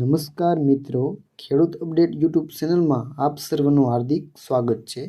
નમસ્કાર મિત્રો, ખેડૂત અપડેટ યુટ્યુબ ચેનલમાં આપ સર્વનું હાર્દિક સ્વાગત છે.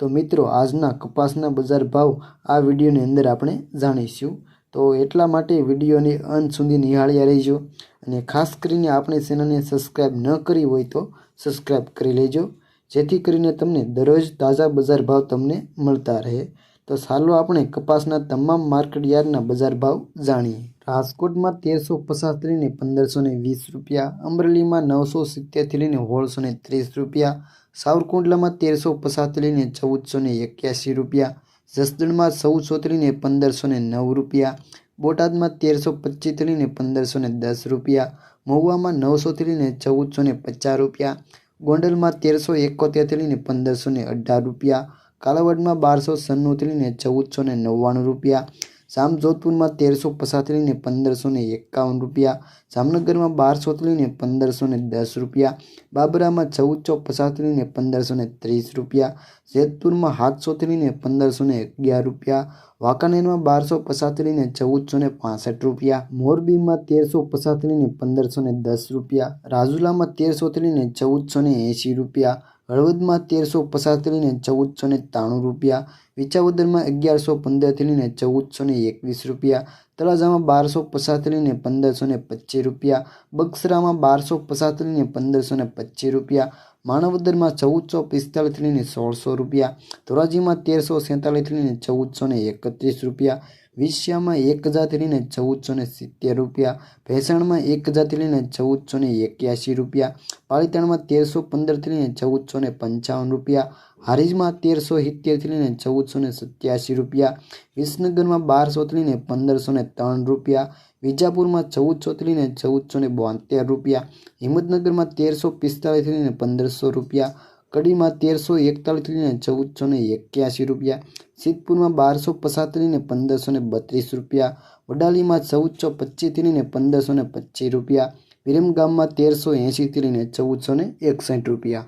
તો મિત્રો, આજના કપાસના બજાર ભાવ આ વિડીયોની અંદર આપણે જાણીશું. તો એટલા માટે વિડીયોને અંત સુધી નિહાળ્યા રહેજો અને ખાસ કરીને આપણે ચેનલને સબસ્ક્રાઈબ ન કરી હોય તો સબસ્ક્રાઈબ કરી લેજો, જેથી કરીને તમને દરરોજ તાજા બજાર ભાવ તમને મળતા રહે. તો ચાલો આપણે કપાસના તમામ માર્કેટ યાર્ડના બજાર ભાવ જાણીએ. રાજકોટમાં તેરસો પચાસથી પંદરસો ને વીસ રૂપિયા, અમરેલીમાં નવસો સિત્તેરથી લઈને ને ત્રીસ રૂપિયા, સાવરકુંડલામાં તેરસો પચાસથી લઈને ચૌદસો ને એક્યાસી રૂપિયા, જસદણમાં ચૌદસોથી લઈને પંદરસો ને નવ રૂપિયા, બોટાદમાં તેરસો પચીસથી લઈને પંદરસો ને દસ રૂપિયા, મહુવામાં નવસોથી લઈને ચૌદસો ને પચાસ રૂપિયા, ગોંડલમાં તેરસો એકોતેરથી લઈને પંદરસો ને અઢાર રૂપિયા, કાલાવડમાં બારસો સન્નુથી લઈને ચૌદસો ને નવ્વાણું રૂપિયા જામજોધપુરમાં તેરસો પચાસથી લઈને પંદરસો ને એકાવન રૂપિયા, જામનગરમાં બારસોથી લઈને પંદરસો ને દસ રૂપિયા, બાબરામાં ચૌદસો પચાસથી લઈને પંદરસો ને ત્રીસ રૂપિયા, જેતપુરમાં સાતસોથી લઈને પંદરસો ને અગિયાર રૂપિયા, વાંકાનેરમાં બારસો પચાસથી લઈને ચૌદસો ને પાસઠ રૂપિયા, મોરબીમાં તેરસો પચાસથી લઈને પંદરસો ને દસ રૂપિયા, રાજુલામાં તેરસોથી લઈને ચૌદસો ને એંશી રૂપિયા, હળવદમાં તેરસો પચાસથી લઈને ચૌદસો ને ત્રાણું રૂપિયા વિચાવદરમાં અગિયારસો પંદરથી લઈને ચૌદસો ને એકવીસ રૂપિયા, તળાજામાં બારસો પચાસથી લઈને પંદરસો ને પચીસ રૂપિયા, બક્સરામાં બારસો પચાસથી લઈને પંદરસો ને પચીસ રૂપિયા માનવદરમાં ચૌદસો પિસ્તાળીસથી લઈને સોળસો રૂપિયા, ધોરાજીમાં તેરસો સેંતાળીસથી લઈને ચૌદસો ને એકત્રીસ રૂપિયા વિશ્યામાં એક હજારથી લઈને ચૌદસો ને સિત્તેર રૂપિયા, ભેસાણમાં એક હજારથી લઈને ચૌદસો ને એક્યાસી રૂપિયા, પાલીતાણમાં તેરસો પંદરથી લઈને ચૌદસો ને પંચાવન રૂપિયા હારીજમાં તેરસો સિત્તેરથી લઈને ચૌદસો ને સત્યાસી રૂપિયા, વિસનગરમાં બારસોથી લઈને પંદરસો ને ત્રણ રૂપિયા, વિજાપુરમાં ચૌદસોથી લઈને ચૌદસો ને બોતેર રૂપિયા, હિંમતનગરમાં તેરસો પિસ્તાળીસથી લઈને પંદરસો રૂપિયા, કડીમાં તેરસો એકતાળીસથી લઈને ચૌદસો ને એક્યાસી રૂપિયા, સિદ્ધપુરમાં બારસો પચાસથી લઈને પંદરસો ને બત્રીસ રૂપિયા, વડાલીમાં ચૌદસો પચીસથી લઈને પંદરસો ને પચીસ રૂપિયા, વિરમગામમાં તેરસો એંશીથી લઈને ચૌદસો ને એકસઠ રૂપિયા.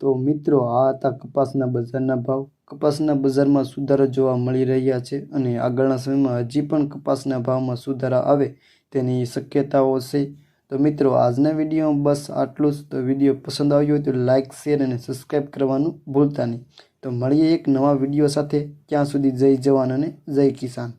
તો મિત્રો, આ હતા કપાસના બજારના ભાવ. કપાસના બજારમાં સુધારો જોવા મળી રહ્યા છે અને આગળના સમયમાં હજી પણ કપાસના ભાવમાં સુધારા આવે તેની શક્યતાઓ છે. તો મિત્રો, આજના વિડીયોમાં બસ આટલું જ. તો વીડિયો પસંદ આવ્યો હોય તો લાઇક શેર અને સબસ્ક્રાઈબ કરવાનું ભૂલતા નહીં. તો મળીએ એક નવા વીડિયો સાથે. ત્યાં સુધી જય જવાન અને જય કિસાન.